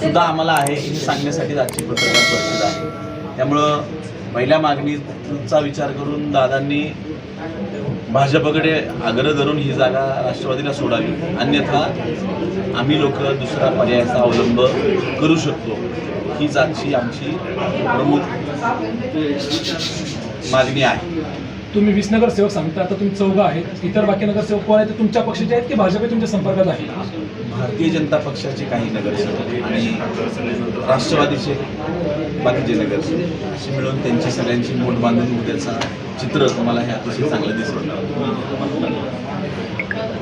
सुद्धा आम्हाला आहे हे सांगण्यासाठी आजची पत्रकार परिषद आहे. त्यामुळं पहिल्या मागणीचा विचार करून दादांनी भाजपकडे आग्रह धरून ही जागा राष्ट्रवादीला सोडावी. अन्यथा आम्ही लोक दुसरा पर्यायाचा अवलंब करू शकतो. हीच आजची आमची प्रमुख मागणी आहे. तुम्ही वीस नगरसेवक सांगता आता तुम्ही चौघा आहेत. इतर बाकी नगरसेवक कोण आहेत ते तुमच्या पक्षाचे आहेत की भाजप तुमच्या संपर्कात आहे भारतीय जनता पक्षाचे काही नगरसेवक आणि राष्ट्रवादीचे बाकीचे नगरसेवक असे मिळून त्यांची सगळ्यांची मोठ बांधून उद्याचा चित्र तुम्हाला हे अतिशय चांगलं दिसून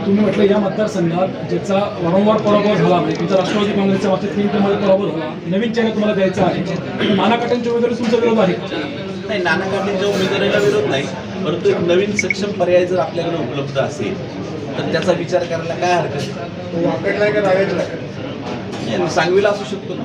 तुम्ही म्हटलं या मतदारसंघात ज्याचा वारंवार पराभव झाला म्हणजे तुमचा राष्ट्रवादी काँग्रेसच्या तीन टर्ममध्ये पराभव झाला. नवीन चेहरा तुम्हाला द्यायचा आहे. नाना काटांच्या उमेदवारी तुमचा विरोध आहे. नाही नाना काटेंच्या उमेदवारीला विरोध नाही परंतु एक नवीन सक्षम पर्याय जर आपल्याकडे उपलब्ध असेल तर त्याचा विचार करायला काय हरकत नाही? सांगवीला असू शकतो ना.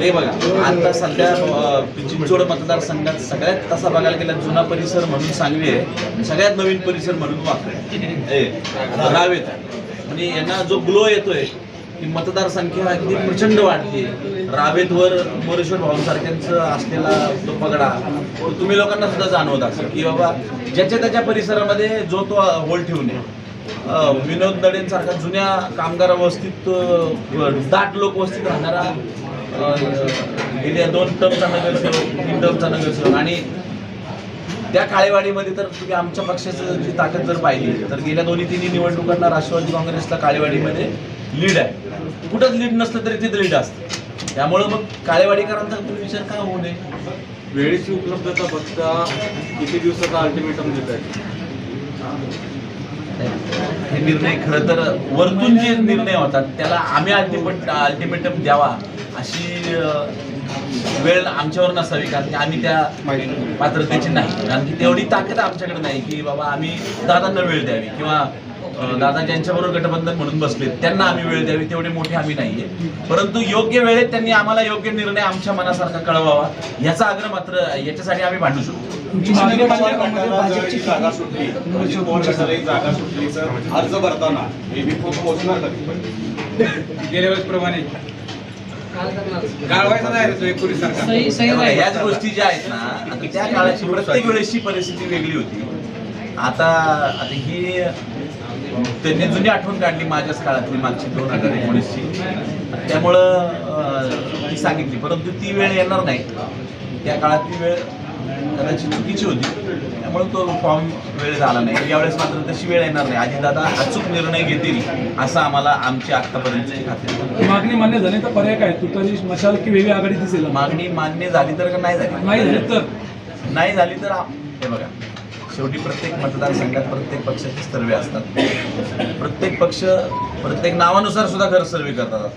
हे बघा आता सध्या अ, चिंचवड मतदारसंघात सगळ्यात तसा बघायला गेला जुना परिसर म्हणून सांगली आहे सगळ्यात नवीन परिसर म्हणून वाकळे रावेत आहे. म्हणजे यांना जो ग्लो येतोय की मतदारसंख्या अगदी प्रचंड वाढली रावेतवर मोरेश्वर भाऊसारख्यांचं असलेला तो पगडा तुम्ही लोकांना सुद्धा जाणवत असेल की बाबा ज्याच्या त्याच्या परिसरामध्ये जो तो होल ठेवून विनोद दडेंसारखा जुन्या कामगार वस्तीत दाट लोक वस्तीत राहणारा गेल्या दोन टर्मचा नगरसेवक तीन टर्मचा नगरसेवक आणि त्या काळेवाडीमध्ये तर तुम्ही आमच्या पक्षाचं जी ताकद जर पाहिली तर गेल्या दोन्ही तिन्ही निवडणुकांना राष्ट्रवादी काँग्रेसला काळेवाडीमध्ये लीड आहे. कुठंच लीड नसलं तरी तिथं लीड असतं. त्यामुळं मग काळेवाडीकरांचा विचार का होऊ नये? वेळेची उपलब्धता बघता किती दिवसाचा अल्टिमेटम देत आहे हे निर्णय खरं तर वरतून जे निर्णय होतात त्याला आम्ही अल्टिमेट अल्टिमेटम द्यावा अशी वेळ आमच्यावर नसावी कारण की आम्ही त्या पात्रतेची नाही. कारण की तेवढी ताकद आमच्याकडे नाही की बाबा आम्ही दादांना वेळ द्यावी किंवा दादा ज्यांच्याबरोबर गठबंधन म्हणून बसले. त्यांना आम्ही वेळ द्यावी तेवढे मोठे आम्ही नाहीये. परंतु योग्य वेळेत त्यांनी आम्हाला योग्य निर्णय आमच्या मनासारखा कळवावा याचा आग्रह मात्र याच्यासाठी आम्ही भांडू शकतो म्हणजे भाजपची जागा सुटली म्हणजे जागा सुटली अर्ज भरताना गेल्या वेळेस प्रमाणे याच गोष्टी ज्या आहेत ना त्या काळाची प्रत्येक वेळेसची परिस्थिती वेगळी होती. आता आता ही त्यांनी जुनी आठवण काढली माझ्याच काळातली मागची दोन हजार एकोणीसची. त्यामुळं ती सांगितली. परंतु ती वेळ येणार नाही. त्या काळात ती वेळ कदाचित चुकीची होती. त्यामुळे तो फॉर्म वेळ झाला नाही. यावेळेस मात्र तशी वेळ येणार नाही. अजितदादा अचूक निर्णय घेतील असं आम्हाला आमची आत्तापर्यंतची खात्री. मागणी मान्य झाली तर पर्याय काय? तुतारी मशाल की वेगळी आघाडी दिसेल? मागणी मान्य झाली तर का नाही झाली? नाही झाली तर? नाही झाली तर हे बघा. शेवटी प्रत्येक मतदारसंघात प्रत्येक पक्षाचे सर्वे असतात. प्रत्येक पक्ष प्रत्येक नावानुसार सुद्धा घर सर्वे करतात.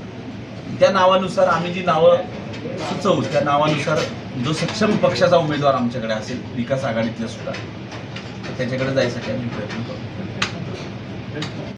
त्या नावानुसार आम्ही जी नावं सुचवू त्या नावानुसार जो सक्षम पक्षाचा उमेदवार आमच्याकडे असेल विकास आघाडीतल्या सुद्धा त्याच्याकडे जायसाठी आम्ही प्रयत्न करू.